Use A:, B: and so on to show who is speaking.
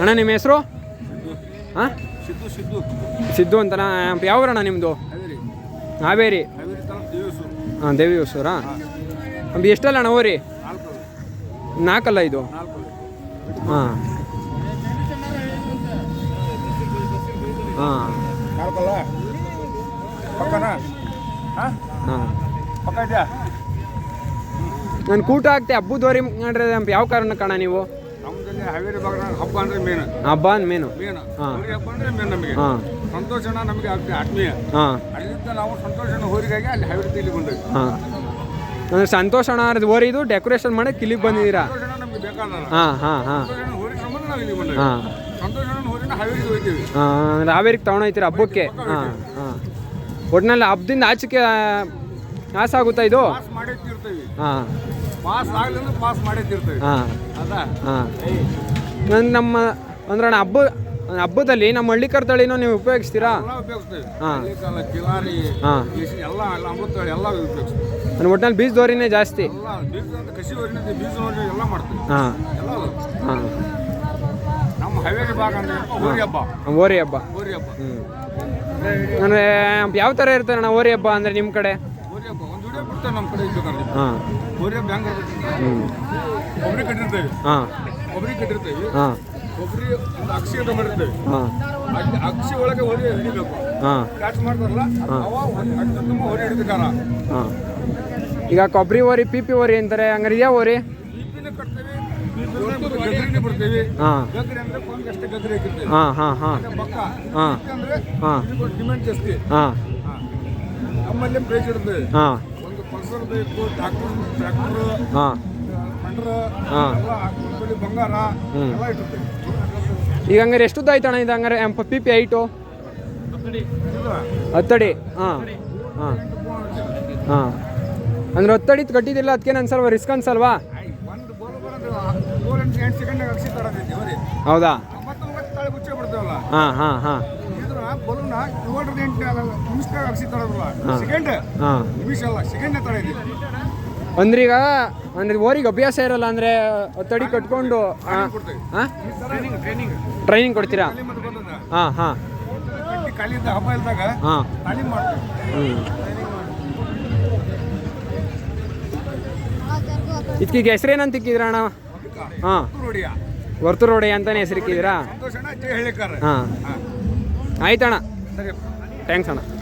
A: ಅಣ್ಣ ನಿಮ್ಮ ಹೆಸರು? ಹಾಂ?
B: ಸಿದ್ದು ಸಿದ್ದು.
A: ಸಿದ್ದು ಅಂತನಾ? ಯಾವ ಊರಣ್ಣ ನಿಮ್ಮದು
B: ಹಾವೇರಿ.
A: ಹಾಂ ದೇವಿ ಹೊಸೂರಾ ಅಂಬಿ ಎಷ್ಟಲ್ಲ ಅಣ್ಣ ಹೋರಿ?
B: ನಾಲ್ಕು
A: ನಾಲ್ಕಲ್ಲ ಇದು? ಹಾಂ. ಹಾಂ.
B: ಹಾಂ?
A: ಹಾಂ. ನಾನು ಕೂಟ ಹಾಕ್ತೆ ಹಬ್ಬದವರಿ ಮಾಡ್ರೆ ಯಾವ ಕಾರಣ ಕಣ ನೀವು?
B: ಹಾವೇರಿ ಹಬ್ಬ ಅಂದ್ರೆ ಮೀನು
A: ಹಬ್ಬ ಅಂದ್ ಮೇನು
B: ಹಬ್ಬ ಅಂದ್ರೆ ಮೇನ್ ನಮಗೆ.
A: ಹಾಂ.
B: ನಮಗೆ ಆತ್ಮೀಯ.
A: ಹಾಂ.
B: ಅಲ್ಲಿಂದ ನಾವು ಹೋರಿಗಾಗಿ ಅಲ್ಲಿ ಹಾವೇರಿ ಇಲ್ಲಿ ಬಂದ್ವಿ
A: ಹಾಂ. ಅಂದರೆ ಸಂತೋಷ ಅಣ್ಣ ಅದು ಓರಿ ಇದು ಡೆಕೋರೇಷನ್ ಮಾಡಿ ಇಲ್ಲಿಗೆ ಬಂದಿದ್ದೀರಾ?
B: ನಮಗೆ
A: ಹಾಂ ಹಾಂ ಹಾಂ.
B: ಸಂತೋಷನ ಹೋರಿ ಸಂಬಂಧ ನಾವು ಇಲ್ಲಿ ಬಂದ್ವಿ
A: ಹಾಂ.
B: ಹೋರಿನ ಹಾವೇರಿಗೆ ಹೋಗ್ತೀವಿ
A: ಹಾವೇರಿಗೆ ಹಬ್ಬಕ್ಕೆ? ಹಾಂ ಹಾಂ. ಒಟ್ಟಿನಲ್ಲಿ ಹಬ್ಬದಿಂದ ಆಚೆಗೆ ಆಸೆ ಆಗುತ್ತಾ ಇದು?
B: ಪಾಸ್ ಮಾಡೇ ತೀರ್ತೀವಿ.
A: ಹಾಂ.
B: ಪಾಸ್ ಆಗ್ಲಿಂದ್ರೆ ಪಾಸ್ ಮಾಡೇ ತೀರ್ತೀವಿ.
A: ಹಾಂ.
B: ಅದಾ?
A: ಹಾಂ. ನನ್ನ ನಮ್ಮ ಅಂದ್ರೆ ಅಣ್ಣ ಹಬ್ಬ ಹಬ್ಬದಲ್ಲಿ ನಮ್ಮ ಹಳ್ಳಿಕರ್ ತಳಿನೂ ನೀವು ಉಪಯೋಗಿಸ್ತೀರಾ?
B: ಎಲ್ಲ ಉಪಯೋಗಿಸ್ತೇವೆ.
A: ಹಾ.
B: ಹಳ್ಳಿಕಾಲ ಕಿಲಾರಿ
A: ಹಾಂ.
B: ಇಸ್- ಎಲ್ಲ ಎಲ್ಲ ಅಮೃತ ಎಲ್ಲ ಉಪಯೋಗಿಸ್ತೇವೆ.
A: ನನ್ನ ಒಟ್ಟಿನಲ್ಲಿ ಜಾಸ್ತಿ.
B: ಎಲ್ಲ ಬೀಜ ದೋರಿನೇ ಕಸಿ ಹೊರಿನ ಬೀಜ ಹೊರಿನ ಎಲ್ಲ ಮಾಡ್ತೀವಿ.
A: ಹಾಂ.
B: ಎಲ್ಲ ಅದು.
A: ಹಾಂ.
B: ನಮ್ಮ ಹಾವೇರಿ ಭಾಗ ಅಂದ್ರೆ ಹೋರಿ ಹಬ್ಬ.
A: ಓರಿ ಹಬ್ಬ.
B: ಹೋರಿ ಹಬ್ಬ.
A: ಅಂದರೆ ಯಾವ ಥರ ಇರ್ತಾರೆ ಅಣ್ಣ ಓರಿ ಹಬ್ಬ ಅಂದರೆ ನಿಮ್ಮ ಕಡೆ
B: ಹೋರಿ ಹಬ್ಬ ಒಂದು ವಿಡಿಯೋ ಬಿಡ್ತೇವೆ ನಮ್ಮ ಕಡೆ ಇರ್ಬೇಕಂದ್ರೆ
A: ಹಾಂ.
B: ಹೋರಿ
A: ಹ್ಞೂ
B: ಕಟ್ಟಿರ್ತೇವೆ.
A: ಹಾಂ.
B: ಕಟ್ಟಿರ್ತೇವೆ.
A: ಹಾಂ.
B: ಕೊಬ್ಬರಿ ಒಂದು ಅಕ್ಷಿ ಅಂತ ಮಾಡಿರ್ತೇವೆ.
A: ಹಾಂ.
B: ಅಕ್ಷಿ ಒಳಗೆ ಹಾ ಹಿಡಿಬೇಕು
A: ಹಾಂ.
B: ಕ್ಯಾಚ್ ಮಾಡ್ತಾರಲ್ಲ ಅವ ಅಡ್ಡ ತುಂಬ ಹೋರಿ
A: ಹಾಂ. ಈಗ ಕೊಬ್ಬರಿ ಓರಿ ಪಿ ಪಿ ಓರಿ ಅಂತಾರೆ. ಹಂಗಾರೆ ಓರಿ?
B: ಹಾ ಕಟ್ತೇವೆ. ಗಗ್ರಿನೇ ಹಾ
A: ಹಾಂ.
B: ಗಗ್ರಿ ಅಂದ್ರೆ ಕೊಂಗ್ ಅಷ್ಟೇ ಗಗ್ರಿ ಹಾಕಿರ್ತೇವೆ.
A: ಹಾಂ ಹಾಂ ಹಾಂ.
B: ಬಕ್ಕ
A: ಹಾಂ.
B: ಅಂದ್ರೆ
A: ಹಾಂ.
B: ಡಿಮ್ಯಾಂಡ್ ಜಾಸ್ತಿ.
A: ಹಾಂ.
B: ಹಾ. ನಮ್ಮಲ್ಲಿ ಪ್ರೈಸ್ ಇರುತ್ತೆ
A: ಹಾಂ. ಹಾಂ. ಈಗ ಹಂಗಾರೆ ಎಷ್ಟು ಆಯ್ತು ಅಣ್ಣ ಇದು ಹಂಗಾರೆ ಪಿ ಪಿ ಐಟು ಹತ್ತಡಿ. ಹಾಂ. ಹಾಂ. ಹಾಂ. ಅಂದ್ರೆ ಹತ್ತಡಿ ಕಟ್ಟಿದಿಲ್ಲ ಅದಕ್ಕೆ ಅನ್ಸಲ್ವಾ? ರಿಸ್ಕ್ ಅನ್ಸಲ್ವಾ ಹೌದಾ? ಹಾಂ ಹಾಂ ಹಾಂ.
B: ಬಲೂನ ಏಳರಿಂದ ಎಂಟು ನಿಮಿಷದಾಗ ಅಕ್ಷಿ ತರೋದಿಲ್ಲ ಸೆಕೆಂಡ್ ನಿಮಿಷ ಅಲ್ಲ ಸೆಕೆಂಡ್ ತರೈತಿ
A: ಅಂದ್ರೆ ಈಗ ಅಂದ್ರೆ ಓರಿಗೆ ಅಭ್ಯಾಸ ಇರಲ್ಲ ಅಂದ್ರೆ ತಡಿ ಕಟ್ಕೊಂಡು ಹಾಂ ಹಾಂ
B: ಟ್ರೈನಿಂಗ್
A: ಕೊಡ್ತೀರಾ? ಹಾ ಹಾ.
B: ಹಬ್ಬ ತಾಲೀಮ್ ಮಾಡ್ತೇವೆ.
A: ಇದಕ್ಕೆ ಹೆಸ್ರೇನಂತ ಇಕ್ಕಿದ್ರ ಅಣ್ಣ? ಹಾ. ವರ್ತುರೋಡಿ ಅಂತಾನೆ ಹೆಸರಿಕ್ಕಿದ್ದೀರಾ? ಹಾಂ. ಆಯ್ತಣ್ಣ. ಥ್ಯಾಂಕ್ಸ್ ಅಣ್ಣ.